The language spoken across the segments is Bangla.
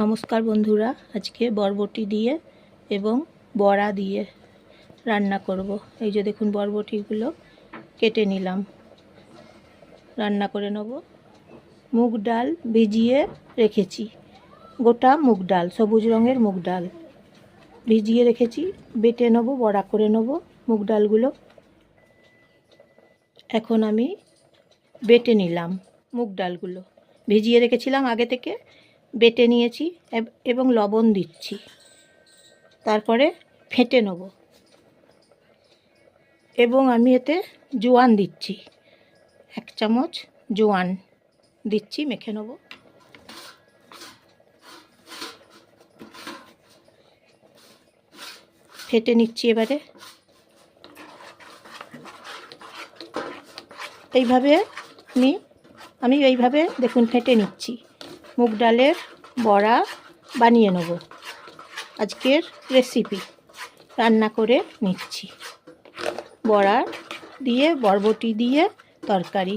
নমস্কার বন্ধুরা, আজকে বরবটি দিয়ে এবং বড়া দিয়ে রান্না করব। এই যে দেখুন বরবটিগুলো কেটে নিলাম। রান্না করে নেব। মুগ ডাল ভিজিয়ে রেখেছি। গোটা মুগ ডাল, সবুজ রঙের মুগ ডাল ভিজিয়ে রেখেছি। বেটে নেব, বড়া করে নেব মুগ ডালগুলো। এখন আমি বেটে নিলাম মুগ ডালগুলো। ভিজিয়ে রেখেছিলাম আগে থেকে। বেটে নিয়েছি এবং লবণ দিচ্ছি। তারপরে ফেটে নেব। এবং আমি এতে জোয়ান দিচ্ছি। এক চামচ জোয়ান দিচ্ছি, মেখে নেব। ফেটে নিচ্ছি এবারে। এইভাবে আমি আমি এইভাবে দেখুন, ফেটে নিচ্ছি। মুগ ডালের বড়া বানিয়ে নেব। আজকের রেসিপি রান্না করে নিচ্ছি। বড়া দিয়ে, বরবটি দিয়ে, তরকারি।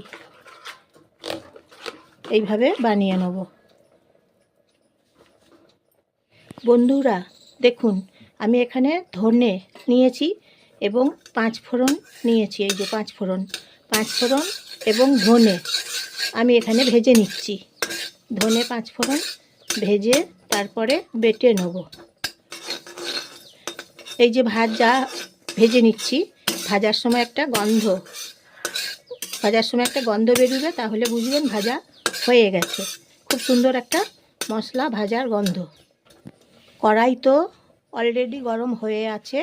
এইভাবে বানিয়ে নেব। বন্ধুরা, দেখুন, আমি এখানে ধনে নিয়েছি এবং পাঁচ ফোড়ন নিয়েছি, এই যে পাঁচ ফোড়ন। পাঁচ ফোড়ন এবং ধনে আমি এখানে ভেজে নিচ্ছি। ধনে পাঁচ ফোড়ন ভেজে তারপরে বেটে নেব। এই যে ভাজা ভেজে নিচ্ছি, ভাজার সময় একটা গন্ধ। ভাজার সময় একটা গন্ধ বেরোবে, তাহলে বুঝবেন ভাজা হয়ে গেছে। খুব সুন্দর একটা মশলা ভাজার গন্ধ। কড়াই তো অলরেডি গরম হয়ে আছে,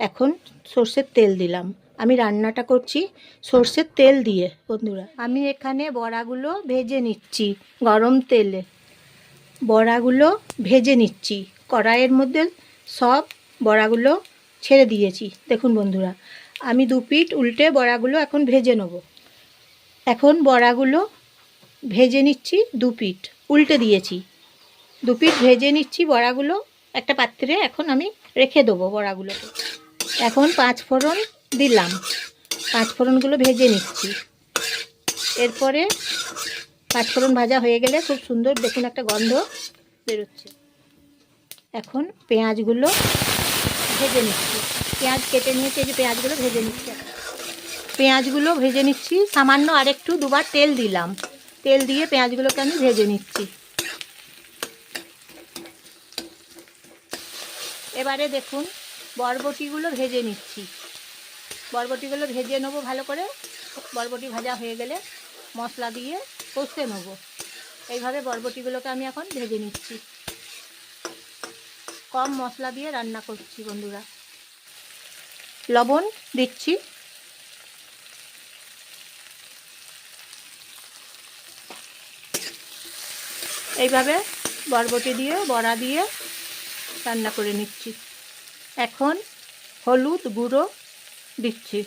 এখন সর্ষের তেল দিলাম। আমি রান্নাটা করছি সর্ষের তেল দিয়ে, বন্ধুরা। আমি এখানে বড়াগুলো ভেজে নিচ্ছি, গরম তেলে। বড়াগুলো ভেজে নিচ্ছি, কড়াইয়ের মধ্যে সব বড়াগুলো ছেড়ে দিয়েছি। দেখুন, বন্ধুরা, আমি দু পিঠ উল্টে বড়াগুলো এখন ভেজে নেব। এখন বড়াগুলো ভেজে নিচ্ছি দু পিঠ, উল্টে দিয়েছি। দু পিঠ ভেজে নিচ্ছি বড়াগুলো, একটা পাত্রে এখন আমি রেখে দেবো বড়াগুলোকে। এখন পাঁচ ফোড়ন দিলাম। পাঁচ ফোড়নগুলো ভেজে নিচ্ছি। এরপরে পাঁচ ফোড়ন ভাজা হয়ে গেলে খুব সুন্দর দেখুন একটা গন্ধ বেরোচ্ছে। এখন পেঁয়াজগুলো ভেজে নিচ্ছি। পেঁয়াজ কেটে নিয়েছি, এই যে পেঁয়াজগুলো ভেজে নিচ্ছি। পেঁয়াজগুলো ভেজে নিচ্ছি, সামান্য আরেকটু দুবার তেল দিলাম। তেল দিয়ে পেঁয়াজগুলোকে আমি ভেজে নিচ্ছি। এবারে দেখুন বরবটিগুলো ভেজে নিচ্ছি। বরবটিগুলো ভেজে নেব ভালো করে। বরবটি ভাজা হয়ে গেলে মশলা দিয়ে কষতে নেব। এইভাবে বরবটিগুলোকে আমি এখন ভেজে নিচ্ছি। কম মশলা দিয়ে রান্না করছি বন্ধুরা। লবণ দিচ্ছি। এইভাবে বরবটি দিয়ে, বড়া দিয়ে রান্না করে নিচ্ছি। এখন হলুদ গুঁড়ো দিচ্ছি।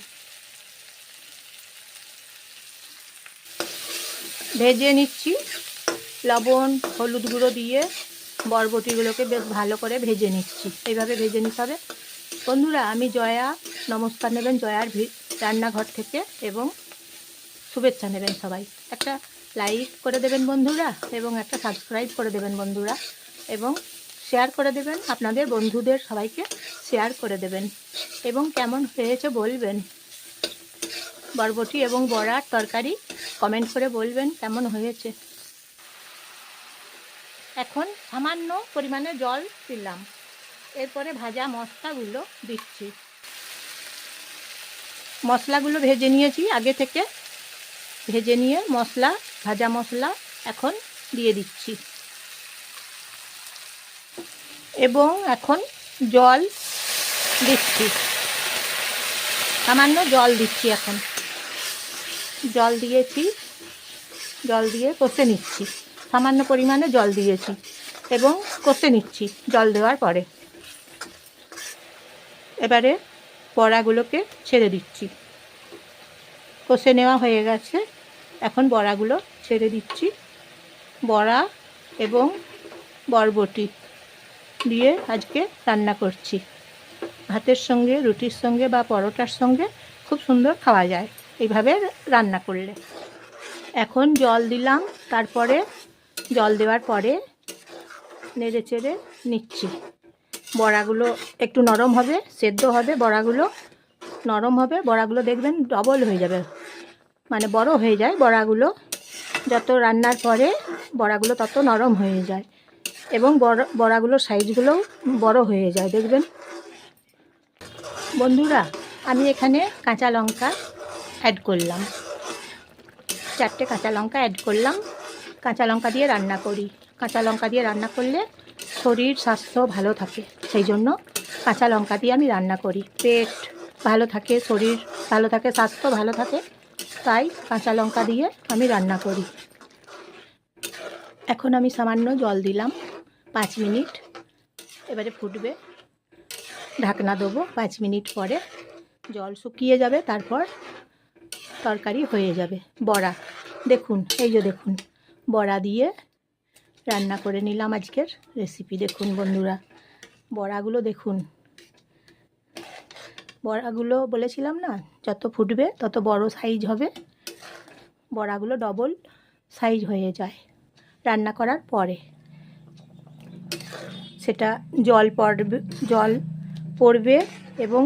ভেজে নিচ্ছি লবণ, হলুদ গুঁড়ো দিয়ে বরবটিগুলোকে বেশ ভালো করে ভেজে নিচ্ছি। এইভাবে ভেজে নিতে হবে। বন্ধুরা, আমি জয়া, নমস্কার নেবেন জয়ার রান্নাঘর থেকে এবং শুভেচ্ছা নেবেন সবাই। একটা লাইক করে দেবেন বন্ধুরা এবং একটা সাবস্ক্রাইব করে দেবেন বন্ধুরা এবং শেয়ার করে দেবেন, আপনাদের বন্ধুদের সবাইকে শেয়ার করে দেবেন। এবং কেমন হয়েছে বলবেন। বরবটি এবং বড়ার তরকারি কমেন্ট করে বলবেন কেমন হয়েছে। এখন সামান্য পরিমাণে জল দিলাম। এরপরে ভাজা মশলাগুলো দিচ্ছি। মশলাগুলো ভেজে নিয়েছি আগে থেকে। ভেজে নিয়ে মশলা, ভাজা মশলা এখন দিয়ে দিচ্ছি। এবং এখন জল দিচ্ছি। সামান্য জল দিচ্ছি এখন। জল দিয়েছি, জল দিয়ে কষে নিচ্ছি। সামান্য পরিমাণে জল দিয়েছি এবং কষে নিচ্ছি জল দেওয়ার পরে। এবারে বড়াগুলোকে ছেড়ে দিচ্ছি। কষে নেওয়া হয়ে গেছে। এখন বড়াগুলো ছেড়ে দিচ্ছি। বড়া এবং বরবটি। দিয়ে আজকে রান্না করছি। ভাতের সঙ্গে, রুটির সঙ্গে বা পরোটার সঙ্গে খুব সুন্দর খাওয়া যায় এইভাবে রান্না করলে। এখন জল দিলাম, তারপরে জল দেওয়ার পরে নেড়ে চেড়ে নিচ্ছি। বড়াগুলো একটু নরম হবে, সেদ্ধ হবে, বড়াগুলো নরম হবে, বড়াগুলো দেখবেন ডবল হয়ে যাবে। মানে বড় হয়ে যায় বড়াগুলো। যত রান্নার পরে বড়াগুলো তত নরম হয়ে যায়। এবং বড় বড়াগুলোর সাইজগুলোও বড় হয়ে যায়, দেখবেন? বন্ধুরা, আমি এখানে কাঁচা লঙ্কা অ্যাড করলাম। চারটে কাঁচা লঙ্কা অ্যাড করলাম। কাঁচা লঙ্কা দিয়ে রান্না করি। কাঁচা লঙ্কা দিয়ে রান্না করলে শরীর, স্বাস্থ্য ভালো থাকে। সেই জন্য কাঁচা লঙ্কা দিয়ে আমি রান্না করি। পেট ভালো থাকে, শরীর ভালো থাকে, স্বাস্থ্য ভালো থাকে, তাই কাঁচা লঙ্কা দিয়ে আমি রান্না করি। এখন আমি সামান্য জল দিলাম। পাঁচ মিনিট এবারে ফুটবে। ঢাকনা দেবো পাঁচ মিনিট পরে। জল শুকিয়ে যাবে, তারপর তরকারি হয়ে যাবে। বড়া, দেখুন, এই যে দেখুন, বড়া দিয়ে রান্না করে নিলাম আজকের রেসিপি দেখুন বন্ধুরা, বড়াগুলো দেখুন। বড়াগুলো বলেছিলাম না, যত ফুটবে তত বড় সাইজ হবে। বড়াগুলো ডবল সাইজ হয়ে যায় রান্না করার পরে। সেটা জল পড়বে জল পড়বে এবং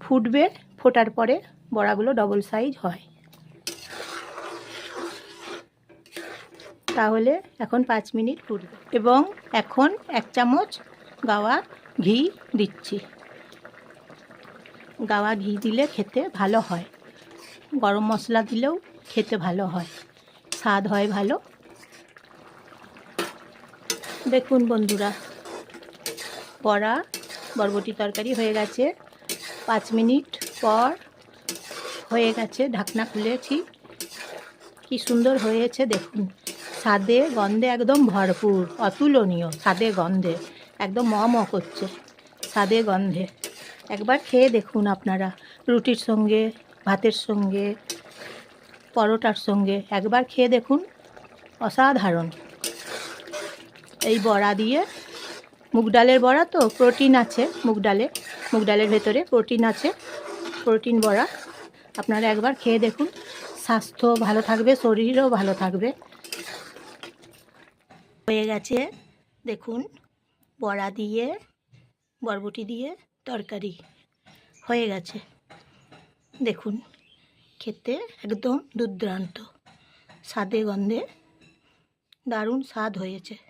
ফুটবে, ফোটার পরে বড়াগুলো ডবল সাইজ হয়। তাহলে এখন পাঁচ মিনিট ফুটবে এবং এখন এক চামচ গাওয়া ঘি দিচ্ছি। গাওয়া ঘি দিলে খেতে ভালো হয়। গরম মশলা দিলেও খেতে ভালো হয়। স্বাদ হয় ভালো। দেখুন বন্ধুরা বড়া, বরবটি তরকারি হয়ে গেছে। পাঁচ মিনিট পর হয়ে গেছে, ঢাকনা খুলেছি। কি সুন্দর হয়েছে দেখুন। স্বাদে, গন্ধে একদম ভরপুর, অতুলনীয় স্বাদে গন্ধে, একদম ম ম করছে স্বাদে গন্ধে। একবার খেয়ে দেখুন আপনারা, রুটির সঙ্গে, ভাতের সঙ্গে, পরোটার সঙ্গে, একবার খেয়ে দেখুন, অসাধারণ। এই বড়া দিয়ে মুগ ডালের বড়া তো প্রোটিন আছে, মুগ ডালে, মুগ ডালের ভেতরে প্রোটিন আছে, প্রোটিন বড়া। আপনারা একবার খেয়ে দেখুন। স্বাস্থ্য ভালো থাকবে, শরীরও ভালো থাকবে। হয়ে গেছে, দেখুন, বড়া দিয়ে, বরবটি দিয়ে তরকারি। হয়ে গেছে। দেখুন, খেতে একদম দুর্দান্ত। স্বাদে গন্ধে দারুণ স্বাদ হয়েছে।